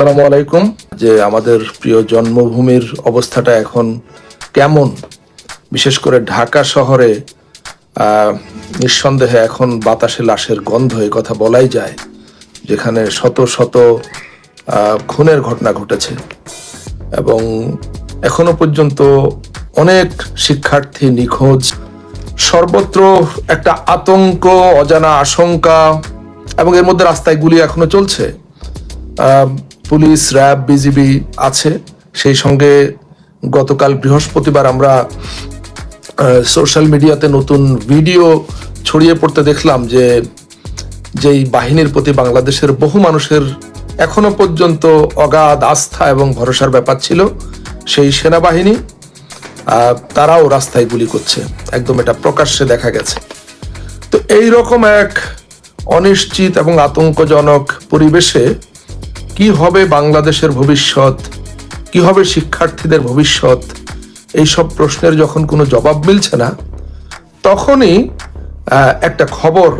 আসসালামু আলাইকুম। যে আমাদের প্রিয় জন্মভূমির অবস্থাটা এখন কেমন? বিশেষ করে ঢাকা শহরে নিঃসন্দেহে এখন বাতাসে লাশের গন্ধ এই কথা বলাই যায়, যেখানে শত শত খুনের ঘটনা ঘটেছে। এবং এখনও পর্যন্ত অনেক শিক্ষার্থী নিখোঁজ। সর্বত্র একটা আতঙ্ক, অজানা আশঙ্কা, এবং এর মধ্যে রাস্তায় গুলি এখনও চলছে। পুলিশ, র্যাব, বিজিবি আছে। সেই সঙ্গে গতকাল বৃহস্পতিবার আমরা সোশ্যাল মিডিয়াতে নতুন ভিডিও ছড়িয়ে পড়তে দেখলাম যে, যেই বাহিনীর প্রতি বাংলাদেশের বহু মানুষের এখনও পর্যন্ত অগাধ আস্থা এবং ভরসার ব্যাপার ছিল, সেই সেনাবাহিনী তারাও রাস্তায় গুলি করছে। একদম এটা প্রকাশ্যে দেখা গেছে। তো এই রকম এক অনিশ্চিত এবং আতঙ্কজনক পরিবেশে কি হবে বাংলাদেশের ভবিষ্যৎ? কি হবে শিক্ষার্থীদের ভবিষ্যৎ? এইসব প্রশ্নের যখন কোনো জবাব মিলছে না, তখনই একটা খবর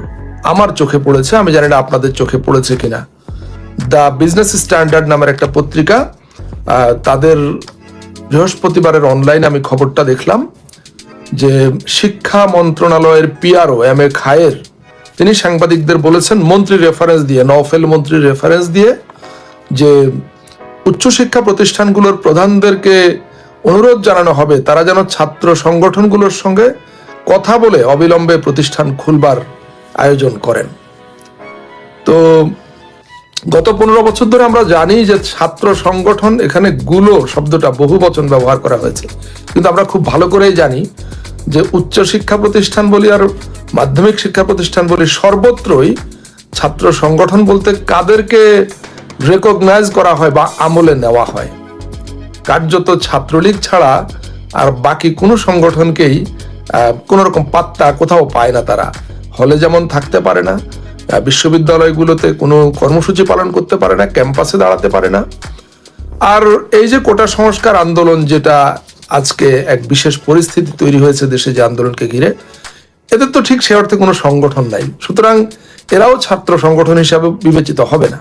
আমার চোখে পড়েছে, আমি জানি না আপনাদের চোখে পড়েছে কিনা। দ্য বিজনেস স্ট্যান্ডার্ড নামের একটা পত্রিকা তাদের বৃহস্পতিবারের অনলাইন আমি খবরটা দেখলাম যে শিক্ষা মন্ত্রণালয়ের পিআরও এম এ খায়ের, তিনি সাংবাদিকদের বলেছেন, মন্ত্রী রেফারেন্স দিয়ে, নওফেল মন্ত্রীর রেফারেন্স দিয়ে যে উচ্চশিক্ষা প্রতিষ্ঠানগুলোর প্রধানদেরকে অনুরোধ জানানো হবে, তারা যেন ছাত্র সংগঠনগুলোর সঙ্গে কথা বলে অবিলম্বে প্রতিষ্ঠান খুলবার আয়োজন করেন। তো গত পনেরো বছর ধরে আমরা জানি যে ছাত্র সংগঠন এখানে গুলো শব্দটা বহু বচন ব্যবহার করা হয়েছে। কিন্তু আমরা খুব ভালো করেই জানি যে উচ্চ শিক্ষা প্রতিষ্ঠান বলি আর মাধ্যমিক শিক্ষা প্রতিষ্ঠান বলি সর্বত্রই ছাত্র সংগঠন বলতে কাদেরকে রেকগনাইজ করা হয় বা আমলে নেওয়া হয়। কার্যত ছাত্রলীগ ছাড়া আর বাকি কোনো সংগঠনকেই কোনো রকম পাত্তা কোথাও পায় না তারা। হলে যেমন থাকতে পারে না বিশ্ববিদ্যালয়গুলোতে কোনো কর্মসূচি পালন করতে পারে না, ক্যাম্পাসে দাঁড়াতে পারে না। আর এই যে কোটা সংস্কার আন্দোলন যেটা আজকে এক বিশেষ পরিস্থিতি তৈরি হয়েছে দেশে যে আন্দোলনকে ঘিরে, এদের তো ঠিক সে অর্থে কোনো সংগঠন নাই। সুতরাং এরাও ছাত্র সংগঠন হিসাবে বিবেচিত হবে না।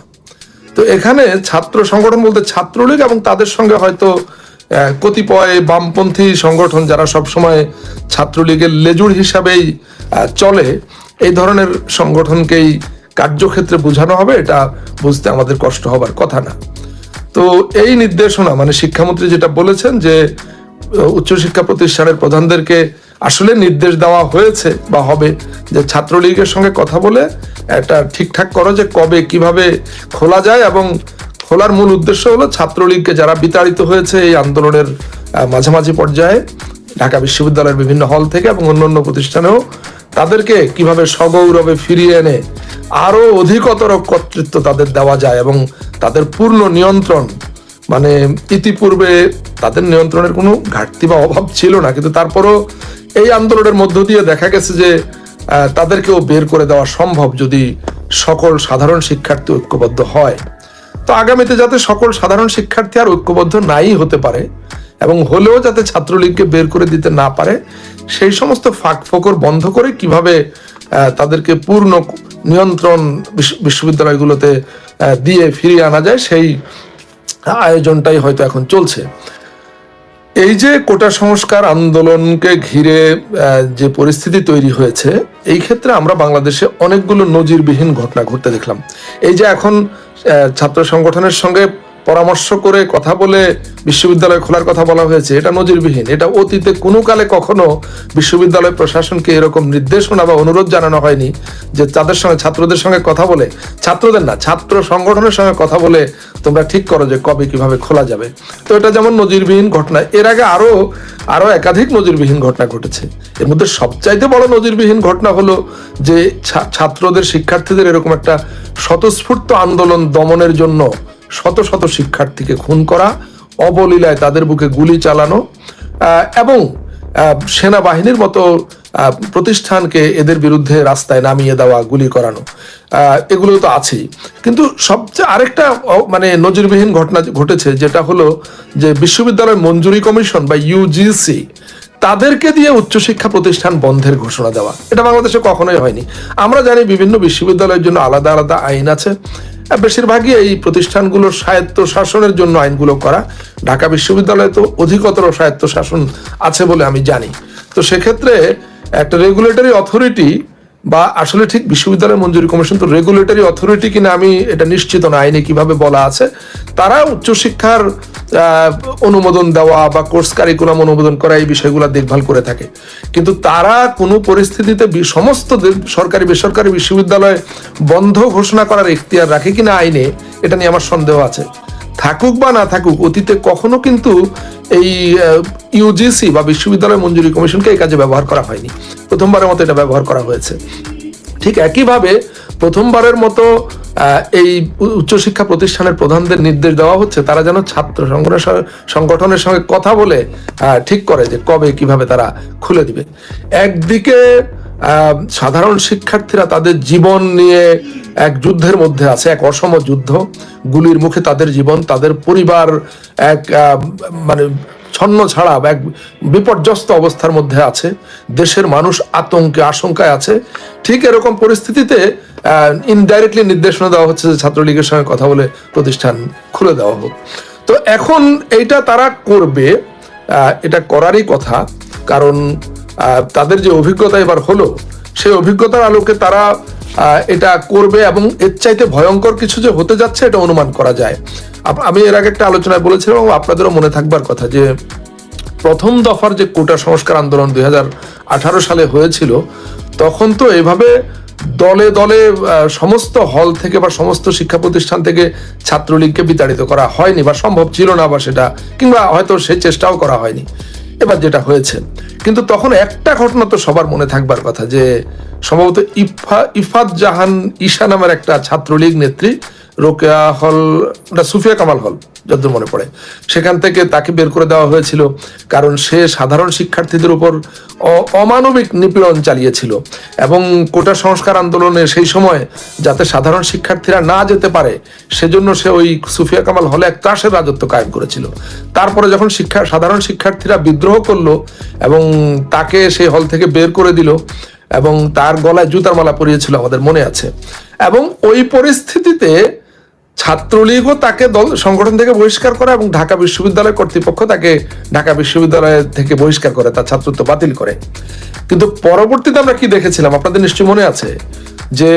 তো এখানে ছাত্র সংগঠন বলতে ছাত্রলীগ এবং তাদের সঙ্গে হয়তো কতিপয় বামপন্থী সংগঠন যারা সবসময় ছাত্রলীগের লেজুর হিসাবেই চলে, এই ধরনের সংগঠনকেই কার্যক্ষেত্রে বোঝানো হবে, এটা বুঝতে আমাদের কষ্ট হবার কথা না। তো এই নির্দেশনা মানে শিক্ষামন্ত্রী যেটা বলেছেন যে, উচ্চশিক্ষা প্রতিষ্ঠানের প্রধানদেরকে আসলে নির্দেশ দেওয়া হয়েছে বা হবে যে ছাত্রলীগের সঙ্গে কথা বলে একটা ঠিকঠাক করো যে কবে কীভাবে খোলা যায় এবং খোলার মূল উদ্দেশ্য হলো ছাত্রলীগকে যারা বিতাড়িত হয়েছে এই আন্দোলনের মাঝামাঝি পর্যায়ে ঢাকা বিশ্ববিদ্যালয়ের বিভিন্ন হল থেকে এবং অন্যান্য প্রতিষ্ঠানেও তাদেরকে কীভাবে সগৌরবে ফিরিয়ে এনে আরও অধিকতর কর্তৃত্ব তাদের দেওয়া যায় এবং তাদের পূর্ণ নিয়ন্ত্রণ মানে ইতিপূর্বে তাদের নিয়ন্ত্রণের কোনো ঘাটতি বা অভাব ছিল না, কিন্তু তারপরও এই আন্দোলনের মধ্য দিয়ে দেখা গেছে যে তাদেরকেও বের করে দেওয়া সম্ভব যদি সকল সাধারণ শিক্ষার্থী ঐক্যবদ্ধ হয়। তো আগামীতে যাতে সকল সাধারণ শিক্ষার্থী আর ঐক্যবদ্ধ নাই হতে পারে এবং হলেও যাতে ছাত্রলীগকে বের করে দিতে না পারে, সেই সমস্ত ফাঁক ফোকর বন্ধ করে কীভাবে তাদেরকে পূর্ণ নিয়ন্ত্রণ বিশ্ব- বিশ্ববিদ্যালয়গুলোতে দিয়ে ফিরিয়ে আনা যায়, সেই আয়োজনটাই হয়তো এখন চলছে। এই যে কোটা সংস্কার আন্দোলনকে ঘিরে যে পরিস্থিতি তৈরি হয়েছে, এই ক্ষেত্রে আমরা বাংলাদেশে অনেকগুলো নজিরবিহীন ঘটনা ঘটতে দেখলাম। এই যে এখন ছাত্র সংগঠনের সঙ্গে পরামর্শ করে কথা বলে বিশ্ববিদ্যালয় খোলার কথা বলা হয়েছে, এটা নজিরবিহীন। এটা অতীতে কোনো কালে কখনো বিশ্ববিদ্যালয় প্রশাসনকে এরকম নির্দেশনা বা অনুরোধ জানানো হয়নি যে তাদের সঙ্গে, ছাত্রদের সঙ্গে কথা বলে, ছাত্রদের না, ছাত্র সংগঠনের সঙ্গে কথা বলে তোমরা ঠিক করো যে কবে কীভাবে খোলা যাবে। তো এটা যেমন নজিরবিহীন ঘটনা, এর আগে আরও আরও একাধিক নজিরবিহীন ঘটনা ঘটেছে। এর মধ্যে সবচাইতে বড় নজিরবিহীন ঘটনা হলো যে ছাত্রদের, শিক্ষার্থীদের এরকম একটা স্বতঃস্ফূর্ত আন্দোলন দমনের জন্য শত শত শিক্ষার্থীকে খুন করা, অবলীলায় তাদের বুকে গুলি চালানো এবং সেনাবাহিনীর মতো প্রতিষ্ঠানকে এদের বিরুদ্ধে রাস্তায় নামিয়ে দেওয়া, গুলি করানো এগুলো তো আছেই। কিন্তু সবচেয়ে আরেকটা মানে নজিরবিহীন ঘটনা ঘটেছে, যেটা হলো যে বিশ্ববিদ্যালয় মঞ্জুরি কমিশন বা ইউজিসি তাদেরকে দিয়ে উচ্চশিক্ষা প্রতিষ্ঠান বন্ধের ঘোষণা দেওয়া। এটা বাংলাদেশে কখনোই হয়নি। আমরা জানি বিভিন্ন বিশ্ববিদ্যালয়ের জন্য আলাদা আলাদা আইন আছে। বেশিরভাগই এই প্রতিষ্ঠানগুলোর স্বায়ত্ত শাসনের জন্য আইনগুলো করা। ঢাকা বিশ্ববিদ্যালয়ে তো অধিকতর স্বায়ত্ত শাসন আছে বলে আমি জানি। তো সেক্ষেত্রে একটা রেগুলেটরি অথরিটি বা আসলে ঠিক বিশ্ববিদ্যালয় মঞ্জুরি কমিশন তো রেগুলেটরি অথরিটি কিনা আমি এটা নিশ্চিত না, আইনে কীভাবে বলা আছে, তারা উচ্চশিক্ষার অনুমোদন দেওয়া বা কোর্স কারিকুলাম অনুমোদন করা এই বিষয়গুলো দেখভাল করে থাকে। কিন্তু তারা কোনো পরিস্থিতিতে সমস্ত সরকারি, বেসরকারি বিশ্ববিদ্যালয় বন্ধ ঘোষণা করার এখতিয়ার রাখে কিনা আইনে, এটা নিয়ে আমার সন্দেহ আছে। থাকুক বা না থাকুক, অতীতে কখনো কিন্তু এই ইউজিসি বা বিশ্ববিদ্যালয় মঞ্জুরি কমিশনকে এই কাজে ব্যবহার করা হয়নি। প্রথমবারের মতো এটা ব্যবহার করা হয়েছে। ঠিক একইভাবে প্রথমবারের মতো এই উচ্চশিক্ষা প্রতিষ্ঠানের প্রধানদের নির্দেশ দেওয়া হচ্ছে, তারা যেন ছাত্র সংগঠনের সংগঠনের সঙ্গে কথা বলে ঠিক করে যে কবে কীভাবে তারা খুলে দিবে। একদিকে সাধারণ শিক্ষার্থীরা তাদের জীবন নিয়ে এক যুদ্ধের মধ্যে আছে, এক অসম যুদ্ধ। গুলির মুখে তাদের জীবন, তাদের পরিবার এক মানে ছন্ন ছাড়া এক বিপর্যস্ত অবস্থার মধ্যে আছে। দেশের মানুষ আতঙ্কে, আশঙ্কায় আছে। ঠিক এরকম পরিস্থিতিতে ইনডাইরেক্টলি নির্দেশনা দেওয়া হচ্ছে যে ছাত্রলীগের সঙ্গে কথা বলে প্রতিষ্ঠান খুলে দেওয়া হোক। তো এখন এইটা তারা করবে এটা করারই কথা। কারণ তাদের যে অভিজ্ঞতা এবার হলো, সেই অভিজ্ঞতার আলোকে তারা এটা করবে এবং এর চাইতে ভয়ঙ্কর কিছু যে হতে যাচ্ছে, এটা অনুমান করা যায়। আমি এর আগে একটা আলোচনায় বলেছিলাম এবং আপনাদেরও মনে থাকবার কথা যে, প্রথম দফার যে কোটা সংস্কার আন্দোলন দুই হাজার আঠারো সালে হয়েছিল, তখন তো এভাবে দলে দলে সমস্ত হল থেকে বা সমস্ত শিক্ষা প্রতিষ্ঠান থেকে ছাত্রলীগকে বিতাড়িত করা হয়নি বা সম্ভব ছিল না বা সেটা, কিংবা হয়তো সেই চেষ্টাও করা হয়নি। এবার যেটা হয়েছে। কিন্তু তখন একটা ঘটনা তো সবার মনে থাকবার কথা যে, সম্ভবত ইফা, ইফাত জাহান ঈশা নামের একটা ছাত্রলীগ নেত্রী রোকেয়া হল সুফিয়া কামাল হল। যতদূর মনে পড়ে। সেখান থেকে তাকে বের করে দেওয়া হয়েছিল, কারণ সে সাধারণ শিক্ষার্থীদের উপর অমানবিক নিপীড়ন চালিয়েছিল এবং কোটা সংস্কার আন্দোলনে সেই সময় যাতে সাধারণ শিক্ষার্থীরা না যেতে পারে, সেজন্য সে ওই সুফিয়া কামাল হলে এক ত্রাসের রাজত্ব কায়েম করেছিল। তারপরে যখন শিক্ষা, সাধারণ শিক্ষার্থীরা বিদ্রোহ করল এবং তাকে সেই হল থেকে বের করে দিল এবং তার গলায় জুতার মালা পরিয়েছিল আমাদের মনে আছে। এবং ওই পরিস্থিতিতে ছাত্রলীগও তাকে দল, সংগঠন থেকে বহিষ্কার করে এবং ঢাকা বিশ্ববিদ্যালয় কর্তৃপক্ষ তাকে ঢাকা বিশ্ববিদ্যালয় থেকে বহিষ্কার করে, তার ছাত্রত্ব বাতিল করে। কিন্তু পরবর্তীতে আমরা কি দেখেছিলাম? আপনাদের নিশ্চয়ই মনে আছে যে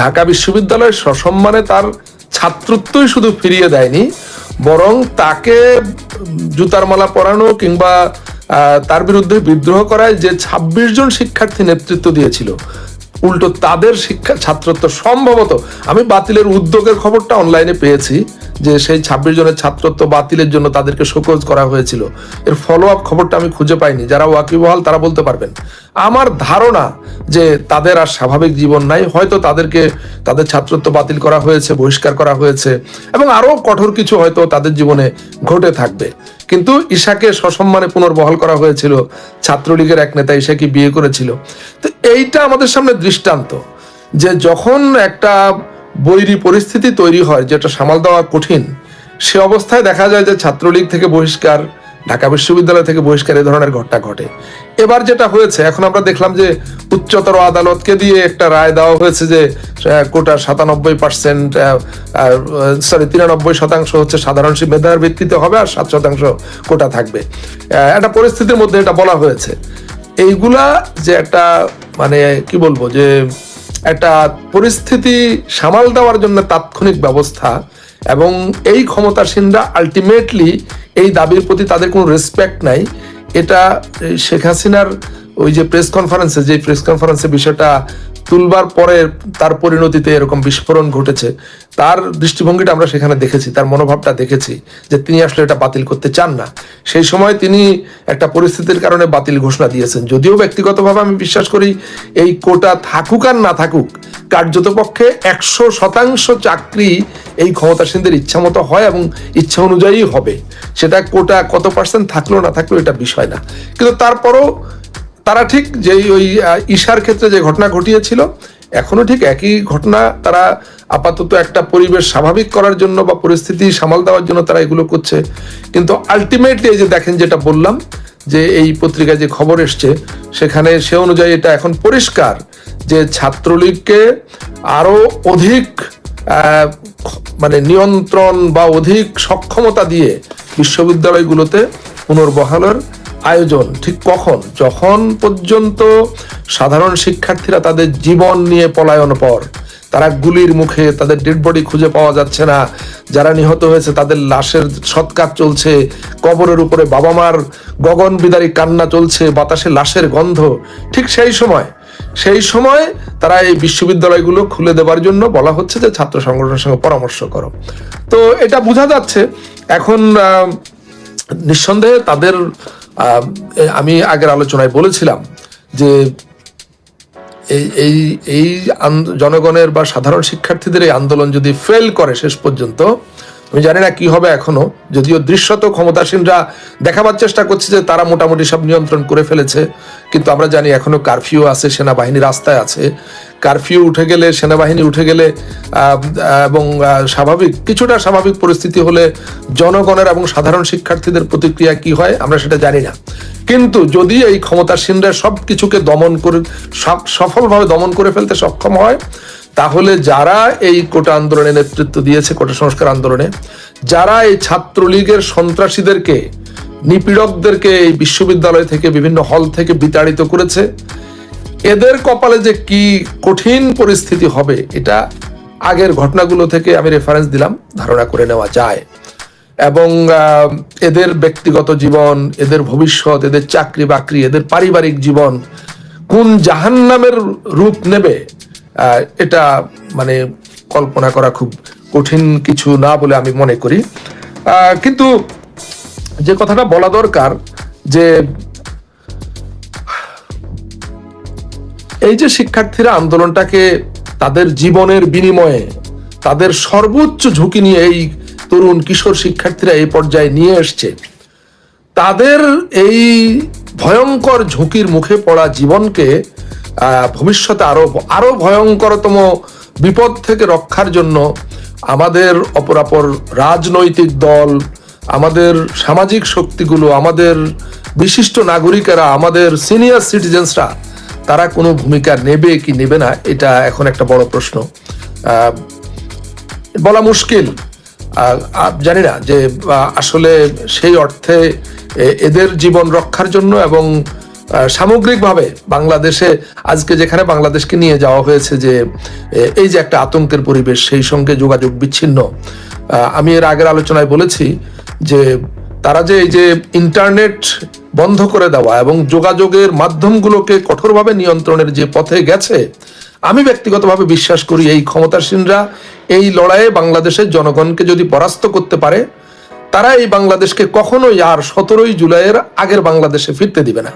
ঢাকা বিশ্ববিদ্যালয় সসম্মানে তার ছাত্রত্বই শুধু ফিরিয়ে দেয়নি, বরং তাকে জুতার মালা পরানো কিংবা তার বিরুদ্ধে বিদ্রোহ করায় যে ২৬ জন শিক্ষার্থী নেতৃত্ব দিয়েছিল উল্টো তাদের শিক্ষা ছাত্রত্ব সম্ভবত আমি বাতিলের উদ্যোগের খবরটা অনলাইনে পেয়েছি যে সেই ছাব্বিশ জনের ছাত্রত্ব বাতিলের জন্য তাদেরকে শোকজ করা হয়েছিল। এর ফলো আপ খবরটা আমি খুঁজে পাইনি। যারা ওয়াকিবহাল তারা বলতে পারবেন। আমার ধারণা যে তাদের আর স্বাভাবিক জীবন নাই, হয়তো তাদেরকে তাদের ছাত্রত্ব বাতিল করা হয়েছে, বহিষ্কার করা হয়েছে এবং আরও কঠোর কিছু হয়তো তাদের জীবনে ঘটে থাকবে। কিন্তু ঈশাকে সসম্মানে পুনর্বহাল করা হয়েছিল। ছাত্রলীগের এক নেতা ঈশাকে বিয়ে করেছিল। তো এইটা আমাদের সামনে দৃষ্টান্ত যে যখন একটা বৈরী পরিস্থিতি তৈরি হয়, যেটা সামাল দেওয়া কঠিন, সে অবস্থায় দেখা যায় যে ছাত্রলীগ থেকে বহিষ্কার, ঢাকা বিশ্ববিদ্যালয় থেকে বহিষ্কার এই ধরনের ঘটনা ঘটে। এবার যেটা হয়েছে, এখন আমরা দেখলাম যে উচ্চতর আদালতকে দিয়ে একটা রায় দেওয়া হয়েছে যে কোটা সাতানব্বই পার্সেন্ট সরি তিরানব্বই শতাংশ হচ্ছে সাধারণ মেধার ভিত্তিতে হবে আর সাত শতাংশ কোটা থাকবে। একটা পরিস্থিতির মধ্যে এটা বলা হয়েছে। এইগুলা যে একটা মানে কি বলব, যে একটা পরিস্থিতি সামাল দেওয়ার জন্য তাৎক্ষণিক ব্যবস্থা এবং এই ক্ষমতাসীনরা আলটিমেটলি এই দাবির প্রতি তাদের কোনো রেসপেক্ট নাই। এটা শেখ হাসিনার ওই যে প্রেস কনফারেন্সে যে প্রেস কনফারেন্সে বিষয়টা তুলবার পরে তার পরিণতিতে এরকম বিস্ফোরণ ঘটেছে। তার দৃষ্টিভঙ্গিটা আমরা সেখানে দেখেছি, তার মনোভাবটা দেখেছি যে তিনি আসলে এটা বাতিল করতে চান না। সেই সময় তিনি একটা পরিস্থিতির কারণে বাতিল ঘোষণা দিয়েছেন। যদিও ব্যক্তিগতভাবে আমি বিশ্বাস করি, এই কোটা থাকুক আর না থাকুক, কার্যত পক্ষে একশো শতাংশ চাকরি এই ক্ষমতাসীনদের ইচ্ছা মতো হয় এবং ইচ্ছা অনুযায়ী হবে। সেটা কোটা কত পার্সেন্ট থাকল না থাকল এটা বিষয় না। কিন্তু তারপরও তারা ঠিক যে ওই ঈশার ক্ষেত্রে যে ঘটনা ঘটিয়েছিল, এখনও ঠিক একই ঘটনা তারা আপাতত একটা পরিবেশ স্বাভাবিক করার জন্য বা পরিস্থিতি সামাল দেওয়ার জন্য তারা এগুলো করছে। কিন্তু আলটিমেটলি এই যে দেখেন যেটা বললাম, যে এই পত্রিকায় যে খবর এসছে, সেখানে সে অনুযায়ী এটা এখন পরিষ্কার যে ছাত্রলীগকে আরও অধিক মানে নিয়ন্ত্রণ বা অধিক সক্ষমতা দিয়ে বিশ্ববিদ্যালয়গুলোতে পুনর্বহালের আয়োজন, ঠিক কখন? যখন পর্যন্ত সাধারণ শিক্ষার্থীরা তাদের জীবন নিয়ে পলায়ন পর, তারা গুলির মুখে তাদের ডেড বডি খুঁজে পাওয়া যাচ্ছে না, যারা নিহত হয়েছে তাদের লাশের সৎকার চলছে, কবরের উপরে বাবা মার গগন বিদারী কান্না চলছে, বাতাসে লাশের গন্ধ, ঠিক সেই সময় সেই সময় তারা এই বিশ্ববিদ্যালয়গুলো খুলে দেওয়ার জন্য বলা হচ্ছে যে ছাত্র সংগঠনের সঙ্গে পরামর্শ করো। তো এটা বোঝা যাচ্ছে, এখন নিঃসন্দেহে তাদের আমি আগের আলোচনায় বলেছিলাম যে এই এই এই জনগণের বা সাধারণ শিক্ষার্থীদের এই আন্দোলন যদি ফেল করে শেষ পর্যন্ত আমি জানি না কি হবে এখনও। যদিও দৃশ্যত ক্ষমতাসীনরা দেখাবার চেষ্টা করছে যে তারা মোটামুটি সব নিয়ন্ত্রণ করে ফেলেছে, কিন্তু আমরা জানি এখনও কারফিউ আছে, সেনাবাহিনী রাস্তায় আছে। কারফিউ উঠে গেলে, সেনাবাহিনী উঠে গেলে এবং স্বাভাবিক, কিছুটা স্বাভাবিক পরিস্থিতি হলে জনগণের এবং সাধারণ শিক্ষার্থীদের প্রতিক্রিয়া কি হয়, আমরা সেটা জানি না। কিন্তু যদি এই ক্ষমতাসীনরা সব কিছুকে দমন করে সফলভাবে দমন করে ফেলতে সক্ষম হয় তাহলে যারা এই কোটা আন্দোলনে নেতৃত্ব দিয়েছে, কোটা সংস্কার আন্দোলনে, যারা এই ছাত্রলীগের সন্ত্রাসীদেরকে, নিপীড়কদেরকে এই বিশ্ববিদ্যালয় থেকে বিভিন্ন হল থেকে বিতাড়িত করেছে, এদের কপালে যে কি কঠিন পরিস্থিতি হবে, এটা আগের ঘটনাগুলো থেকে আমি রেফারেন্স দিলাম, ধারণা করে নেওয়া যায়। এবং এদের ব্যক্তিগত জীবন, এদের ভবিষ্যৎ, এদের চাকরি বাকরি এদের পারিবারিক জীবন, কোন জাহান্নামের রূপ নেবে এটা মানে কল্পনা করা খুব কঠিন কিছু না বলে আমি মনে করি। কিন্তু যে কথাটা বলা দরকার যে এই যে শিক্ষার্থীরা আন্দোলনটাকে তাদের জীবনের বিনিময়ে তাদের সর্বোচ্চ ঝুঁকি নিয়ে এই তরুণ কিশোর শিক্ষার্থীরা এই পর্যায়ে নিয়ে এসছে, তাদের এই ভয়ঙ্কর ঝুঁকির মুখে পড়া জীবনকে ভবিষ্যতে আরও আরও ভয়ঙ্করতম বিপদ থেকে রক্ষার জন্য আমাদের অপরাপর রাজনৈতিক দল, আমাদের সামাজিক শক্তিগুলো, আমাদের বিশিষ্ট নাগরিকেরা, আমাদের সিনিয়র সিটিজেন্সরা তারা কোনো ভূমিকা নেবে কি নেবে না, এটা এখন একটা বড় প্রশ্ন। বলা মুশকিল। জানি না যে আসলে সেই অর্থে এদের জীবন রক্ষার জন্য এবং সামগ্রিকভাবে বাংলাদেশে আজকে যেখানে বাংলাদেশকে নিয়ে যাওয়া হয়েছে যে এই যে একটা আতঙ্কের পরিবেশ, সেই সঙ্গে যোগাযোগ বিচ্ছিন্ন। আমি এর আগের আলোচনায় বলেছি যে, তারা যে এই যে ইন্টারনেট বন্ধ করে দেওয়া এবং যোগাযোগের মাধ্যমগুলোকে কঠোরভাবে নিয়ন্ত্রণের যে পথে গেছে, আমি ব্যক্তিগতভাবে বিশ্বাস করি এই ক্ষমতাসীনরা এই লড়াইয়ে বাংলাদেশের জনগণকে যদি পরাস্ত করতে পারে, তারা এই বাংলাদেশকে কখনোই আর সতেরোই জুলাইয়ের আগের বাংলাদেশে ফিরতে দিবে না।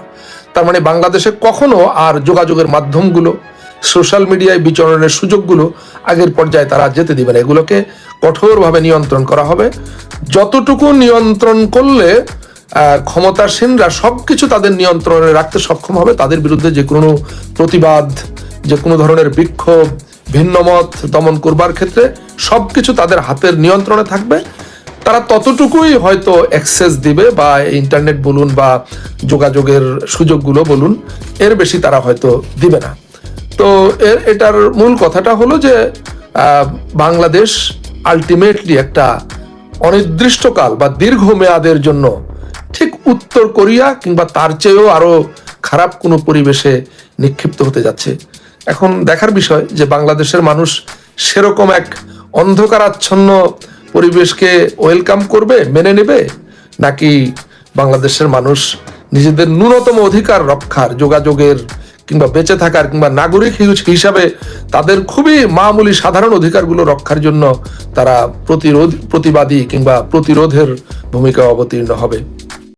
তার মানে বাংলাদেশে কখনো আর যোগাযোগের মাধ্যমগুলো, সোশ্যাল মিডিয়ায় বিচরণের সুযোগগুলো আগের পর্যায়ে তারা যেতে দিবে না। এগুলোকে কঠোরভাবে নিয়ন্ত্রণ করা হবে। যতটুকু নিয়ন্ত্রণ করলে ক্ষমতাসীনরা সবকিছু তাদের নিয়ন্ত্রণে রাখতে সক্ষম হবে। তাদের বিরুদ্ধে যে কোনো প্রতিবাদ, যে কোনো ধরনের বিক্ষোভ, ভিন্নমত দমন করবার ক্ষেত্রে সবকিছু তাদের হাতের নিয়ন্ত্রণে থাকবে। তারা ততটুকুই হয়তো অ্যাক্সেস দিবে বা ইন্টারনেট বলুন বা যোগাযোগের সুযোগগুলো বলুন, এর বেশি তারা হয়তো দিবে না। তো এর, এটার মূল কথাটা হলো যে বাংলাদেশ আলটিমেটলি একটা অনির্দিষ্টকাল বা দীর্ঘ মেয়াদের জন্য ঠিক উত্তর কোরিয়া কিংবা তার চেয়েও আরও খারাপ কোনো পরিবেশে নিক্ষিপ্ত হতে যাচ্ছে। এখন দেখার বিষয় যে বাংলাদেশের মানুষ সেরকম এক অন্ধকারাচ্ছন্ন পরিবেশকে ওয়েলকাম করবে, মেনে নেবে? নাকি বাংলাদেশের মানুষ নিজেদের ন্যূনতম অধিকার রক্ষার, যোগাযোগের কিংবা বেঁচে থাকার কিংবা নাগরিক হিসাবে তাদের খুবই মামুলি সাধারণ অধিকারগুলো রক্ষার জন্য তারা প্রতিরোধ প্রতিবাদী কিংবা প্রতিরোধের ভূমিকা অবতীর্ণ হবে।